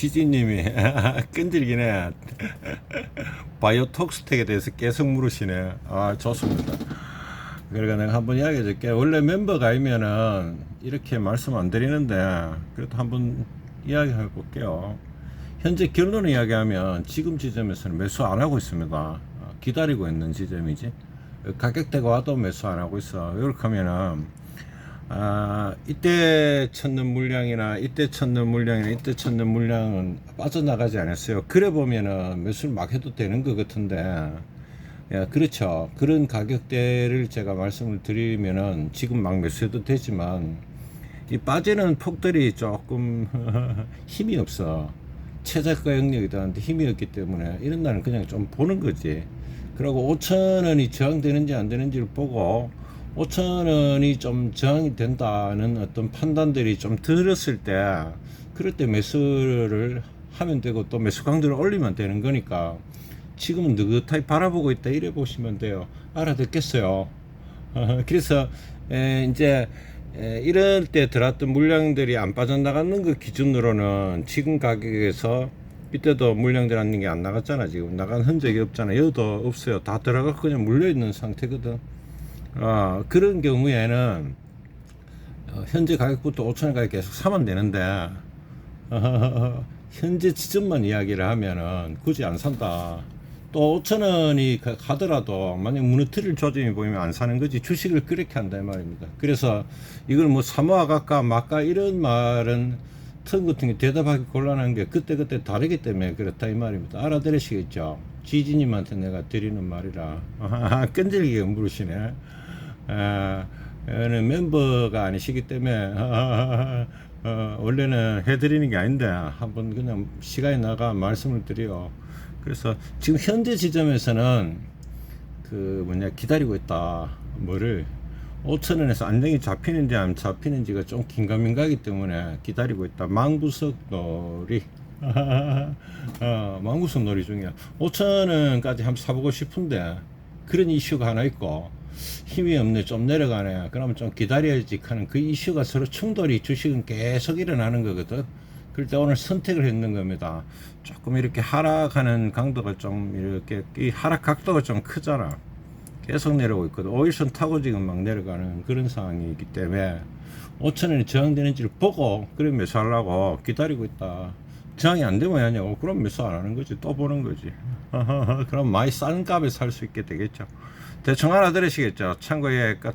지지님이 끈질기네. 바이오톡스텍에 대해서 계속 물으시네. 아 좋습니다. 그러니까 내가 한번 이야기해 줄게. 원래 멤버가 아니면은 이렇게 말씀 안 드리는데 그래도 한번 이야기해 볼게요. 현재 결론을 이야기하면 지금 지점에서는 매수 안 하고 있습니다. 어, 기다리고 있는 지점이지. 가격대가 와도 매수 안 하고 있어. 이렇게 하면은 아, 이때 찾는 물량이나 이때 찾는 물량이나 이때 찾는 물량은 빠져나가지 않았어요. 그래 보면은 매수를 막 해도 되는 것 같은데, 예, 그렇죠. 그런 가격대를 제가 말씀을 드리면은 지금 막 매수해도 되지만 이 빠지는 폭들이 조금 힘이 없어. 최저가 영역이 들한테 힘이 없기 때문에 이런 날은 그냥 좀 보는 거지. 그리고 5천 원이 저항되는지 안 되는지를 보고 5천 원이 좀 저항이 된다는 어떤 판단들이 좀 들었을 때 그럴 때 매수를 하면 되고 또 매수 강도를 올리면 되는 거니까 지금은 느긋하게 바라보고 있다 이래 보시면 돼요. 알아듣겠어요. 어, 그래서 에, 이제 에, 이럴 때 들어왔던 물량들이 안 빠져나가는 그 기준으로는 지금 가격에서 이때도 물량 들어왔는 게 안 나갔잖아 지금 나간 흔적이 없잖아 여기도 없어요 다 들어가고 그냥 물려 있는 상태거든 어, 그런 경우에는 어, 현재 가격부터 5천 원 가격 계속 사면 되는데 어, 현재 지점만 이야기를 하면은 굳이 안 산다. 또 5천 원이 가- 가더라도 만약 무너뜨릴 조짐이 보이면 안 사는 거지 주식을 그렇게 한다 이 말입니다. 그래서 이걸 뭐 사모아 갈까 말까 이런 말은 턴 같은 게 대답하기 곤란한 게 그때그때 다르기 때문에 그렇다 이 말입니다. 알아들으시겠죠? 지지님한테 내가 드리는 말이라 끈질기게 물으시네. 아, 멤버가 아니시기 때문에 어, 원래는 해드리는 게 아닌데 한번 그냥 시간이 나가 말씀을 드려. 그래서 지금 현재 지점에서는 그 뭐냐 기다리고 있다. 뭐를 5천 원에서 안정이 잡히는지 안 잡히는지가 좀 긴가민가하기 때문에 기다리고 있다. 망부석 놀이. 어, 망부석 놀이 중이야. 5천 원까지 한번 사보고 싶은데 그런 이슈가 하나 있고 힘이 없네 좀 내려가네. 그러면 좀 기다려야지 하는 그 이슈가 서로 충돌이 주식은 계속 일어나는 거거든. 그럴 때 오늘 선택을 했는 겁니다. 조금 이렇게 하락하는 강도가 좀 이렇게 이 하락 각도가 좀 크잖아. 계속 내려오고 있거든. 오일선 타고 지금 막 내려가는 그런 상황이기 때문에 5천원이 저항되는지를 보고 그래 매수하려고 기다리고 있다 저항이 안 되면 하냐고 그럼 매수 안 하는 거지. 또 보는 거지. 그럼 많이 싼 값에 살 수 있게 되겠죠. 대충 알아들으시겠죠. 참고에 끝